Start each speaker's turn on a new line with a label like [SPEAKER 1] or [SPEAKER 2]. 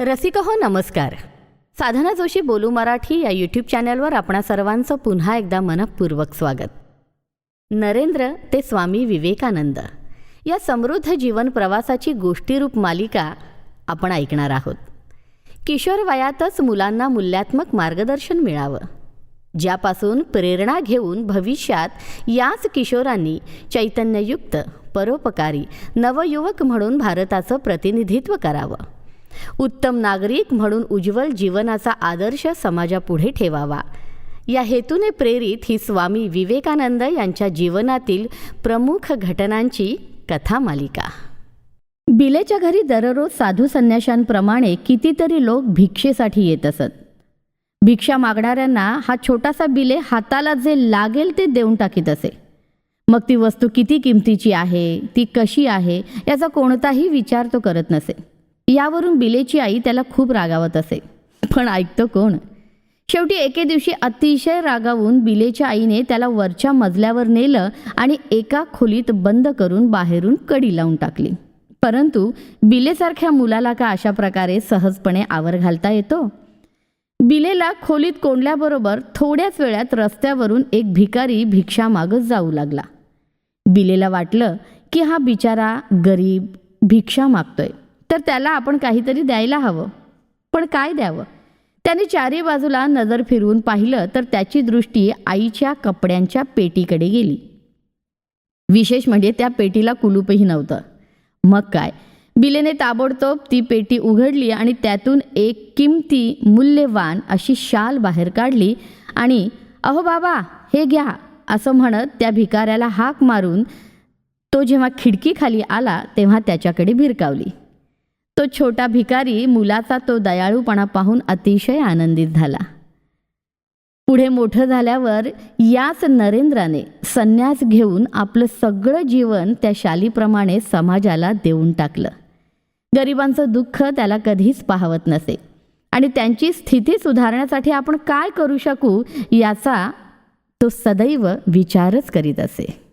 [SPEAKER 1] रसिक हो नमस्कार. साधना जोशी बोलू मराठी या यूट्यूब चॅनलवर आपणा सर्वांचं पुन्हा एकदा मनपूर्वक स्वागत. नरेंद्र ते स्वामी विवेकानंद. या समृद्ध जीवन प्रवासाची गोष्टीरूप मालिका आपण ऐकणार आहोत. किशोर वयातच मुलांना मूल्यात्मक मार्गदर्शन मिळावं. ज्यापासून प्रेरणा घेऊन भविष्यात याच किशोरांनी चैतन्ययुक्त परोपकारी नवयुवक म्हणून भारताचं प्रतिनिधित्व करावं. उत्तम नागरिक म्हणून उज्ज्वल जीवनाचा आदर्श समाजापुढे ठेवावा. या हेतूने प्रेरित ही स्वामी विवेकानंद यांच्या जीवनातील प्रमुख घटनांची कथा मालिका बिलेच्या घरी दररोज साधू संन्याशांप्रमाणे कितीतरी लोक भिक्षेसाठी येत असत. भिक्षा मागणाऱ्यांना हा छोटासा बिले हाताला जे लागेल ते देऊन टाकीत असे. मग ती वस्तू किती किमतीची आहे ती कशी आहे याचा कोणताही विचार तो करत नसे. यावरून बिलेची आई त्याला खूप रागावत असे. पण ऐकतो कोण? शेवटी एके दिवशी अतिशय रागावून बिलेच्या आईने त्याला वरच्या मजल्यावर नेलं आणि एका खोलीत बंद करून बाहेरून कडी लावून टाकली. परंतु बिलेसारख्या मुलाला का अशा प्रकारे सहजपणे आवर घालता येतो? बिलेला खोलीत कोंडल्याबरोबर थोड्याच वेळात रस्त्यावरून एक भिकारी भिक्षा मागत जाऊ लागला. बिलेला वाटलं की हा बिचारा गरीब भिक्षा मागतोय. तर त्याला आपण काहीतरी द्यायला हवं. पण काय द्यावं? त्याने चारी बाजूला नजर फिरवून पाहिलं तर त्याची दृष्टी आईच्या कपड्यांच्या पेटीकडे गेली. विशेष म्हणजे त्या पेटीला कुलूपही नव्हतं. मग काय? बिलेने ताबडतोब ती पेटी उघडली आणि त्यातून एक किमती मूल्यवान अशी शाल बाहेर काढली आणि अहो बाबा हे घ्या असं म्हणत त्या भिकाऱ्याला हाक मारून तो जेव्हा खिडकीखाली आला तेव्हा त्याच्याकडे भिरकावली. तो छोटा भिकारी मुलाचा तो दयाळूपणा पाहून अतिशय आनंदित झाला. पुढे मोठं झाल्यावर याच नरेंद्राने संन्यास घेऊन आपलं सगळं जीवन त्या शालीप्रमाणे समाजाला देऊन टाकलं. गरिबांचं दुःख त्याला कधीच पाहवत नसे. आणि त्यांची स्थिती सुधारण्यासाठी आपण काय करू शकू याचा तो सदैव विचारच करीत असे.